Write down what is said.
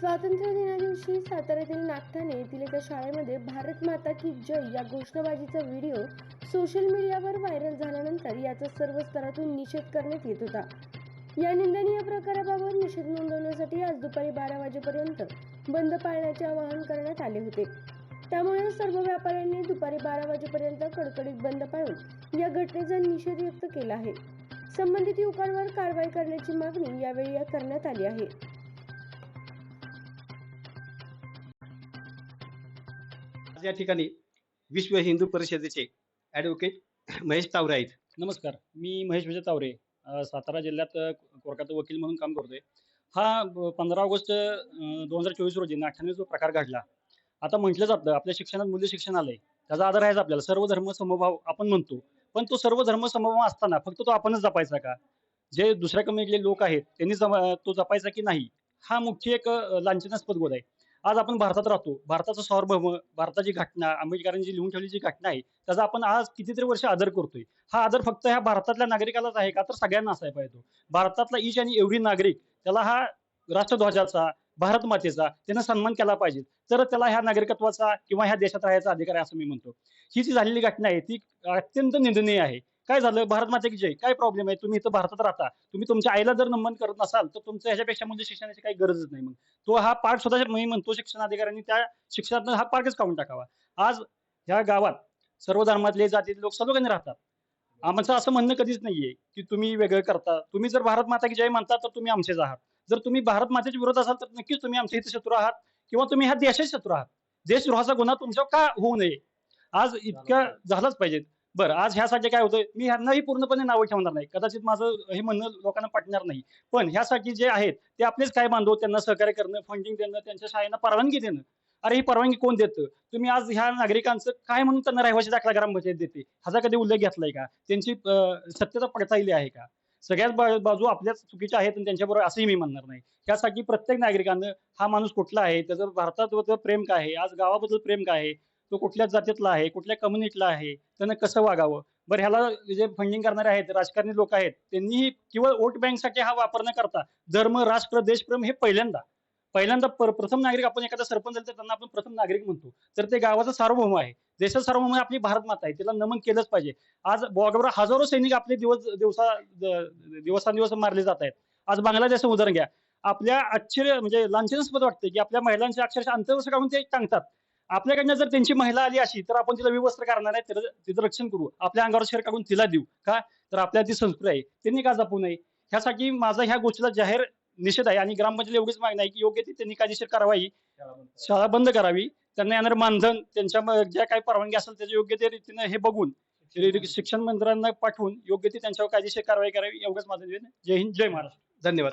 स्वातंत्र्य दिनादिवशी साताऱ्यातील नागठाणे येथील एका शाळेमध्ये भारत माता की जय या घोषणाबाजीचा व्हिडिओ सोशल मीडियावर व्हायरल झाल्यानंतर याचा सर्व स्तरातून निषेध करण्यात येत होता. या निंदनीय प्रकाराबाबत निषेध नोंदवण्यासाठी आज दुपारी बारा वाजेपर्यंत बंद पाळण्याचे आवाहन करण्यात आले होते. त्यामुळे सर्व व्यापाऱ्यांनी दुपारी बारा वाजेपर्यंत कडकडीत बंद पाळून या घटनेचा निषेध व्यक्त केला आहे. संबंधित युवकांवर कारवाई करण्याची मागणी यावेळी करण्यात आली आहे. आज या ठिकाणी विश्व हिंदू परिषदेचे ॲडव्होकेट महेश तावरे आहेत. नमस्कार मी महेश विजय तावरे अ, सातारा जिल्ह्यात अ, वकील म्हणून काम करतोय. हा पंधरा ऑगस्ट दोन हजार चोवीस रोजी नाठ्याने जो प्रकार घडला आता म्हटलं जातं आपल्या शिक्षणात मूल्य शिक्षण आलंय. त्याचा आधार आहेच आपल्याला सर्व धर्म समभाव आपण म्हणतो पण तो सर्व धर्म समभाव असताना फक्त तो आपणच जपायचा का? जे दुसऱ्या कम्युनिटीतले लोक आहेत त्यांनी जमा- तो जपायचा की नाही? हा मुख्य एक अ, लांछनास्पद गोद आहे. आज आपण भारतात राहतो. भारताचं सार्वभौम भारताची घटना आंबेडकरांनी जी लिहून ठेवली जी घटना आहे त्याचा आपण आज कितीतरी वर्ष आदर करतोय. हा आदर फक्त ह्या भारतातल्या नागरिकालाच आहे का तर सगळ्यांना असायला पाहिजे भारतातला ईच आणि एवढी नागरिक त्याला हा राष्ट्रध्वजाचा भारत मातेचा त्यानं सन्मान केला पाहिजे. तर त्याला ह्या नागरिकत्वाचा किंवा ह्या देशात राहायचा अधिकार आहे असं मी म्हणतो. ही जी झालेली घटना आहे ती अत्यंत निंदनीय आहे. काय झालं? भारत माते की जय. काय प्रॉब्लेम आहे? तुम्ही इथं भारतात राहता. तुम्ही तुमच्या आईला जर नमन करत नसाल तर तुमचं ह्याच्यापेक्षा म्हणजे शिक्षणाची काही गरजच नाही मग. तो हा पार्ट सुद्धा मी म्हणतो शिक्षण अधिकाऱ्यांनी त्या शिक्षणात हा पार्टच काढून टाकावा. आज ह्या गावात सर्व धर्मातले जातीतले लोक सर्वजण राहतात. आमचं असं म्हणणं कधीच नाहीये की तुम्ही वेगळं करता. तुम्ही जर भारत माता की जय म्हणता तर तुम्ही आमचेच आहात. जर तुम्ही भारत मातेच्या विरोध असाल तर नक्कीच तुम्ही आमच्या इथे शत्रू आहात किंवा तुम्ही ह्या देशाचे शत्रू आहात. देशद्रोहाचा गुन्हा तुमच्यावर का होऊ नये? आज इतक्या झालाच पाहिजे बरं आज ह्यासाठी काय होतं मी ह्यांनाही पूर्णपणे नावं ठेवणार नाही. कदाचित माझं हे म्हणणं लोकांना पटणार नाही. पण ह्यासाठी जे आहेत ते आपलेच काय बांधव? त्यांना सहकार्य करणं फंडिंग देणं त्यांच्या शाळेला परवानगी देणं. अरे ही परवानगी कोण देतं? तुम्ही आज ह्या नागरिकांचं काय म्हणून त्यांना रहिवासी दाखला ग्रामपंचायत देते? ह्याचा कधी उल्लेख घेतलाय का? त्यांची सत्यता पडताळली आहे का? सगळ्याच बाजू आपल्याच चुकीच्या आहेत आणि त्यांच्याबरोबर असंही मी म्हणणार नाही. त्यासाठी प्रत्येक नागरिकानं हा माणूस कुठला आहे? त्याचं भारताबद्दल प्रेम काय आहे? आज गावाबद्दल प्रेम काय आहे? तो कुठल्या जातीतला आहे कुठल्या कम्युनिटीला आहे त्यानं कसं वागावं? बरं ह्याला जे फंडिंग करणारे आहेत राजकारणी लोक आहेत त्यांनी केवळ वोट बँकसाठी हा वापर न करता धर्म राष्ट्र देशप्रेम हे पहिल्यांदा पहिल्यांदा पर- प्रथम नागरिक आपण एखादा सरपंच झालं तर त्यांना आपण प्रथम नागरिक म्हणतो. तर ते गावाचं सार्वभौम आहे. देशाचं सार्वभौम म्हणजे आपली भारत माता आहे. तिला नमन केलंच पाहिजे. आज बॉर्डरवर हजारो सैनिक आपले दिवस दिवसा द- दिवसांदिवस मारले जात आहेत. आज बांगलादेशचं उदाहरण घ्या. आपल्या आश्चर्य म्हणजे लांछनास्पद वाटतं की आपल्या महिलांच्या अक्षरशः अंतर्वस्त्र काढून ते सांगतात आपल्याकडनं जर त्यांची महिला आली अशी तर आपण तिला विवस्त्र करणार आहे तिला तिचं रक्षण करू. आपल्या अंगावर शेर काढून तिला देऊ. का? तर आपल्या ती संस्कृती आहे. त्यांनी का जपू नये? ह्यासाठी माझा ह्या गोष्टीला जाहीर निषेध आहे आणि ग्रामपंचायत एवढीच मागणी आहे की योग्य ती त्यांनी कायदेशीर कारवाई शाळा बंद करावी. त्यांना येणार मानधन त्यांच्या ज्या काही परवानगी असेल त्याच्या योग्य त्या रीतीने हे बघून शिक्षण मंत्र्यांना पाठवून योग्य ती त्यांच्यावर कायदेशीर कारवाई करावी एवढंच माझं निवेदन. जय हिंद जय महाराष्ट्र. धन्यवाद.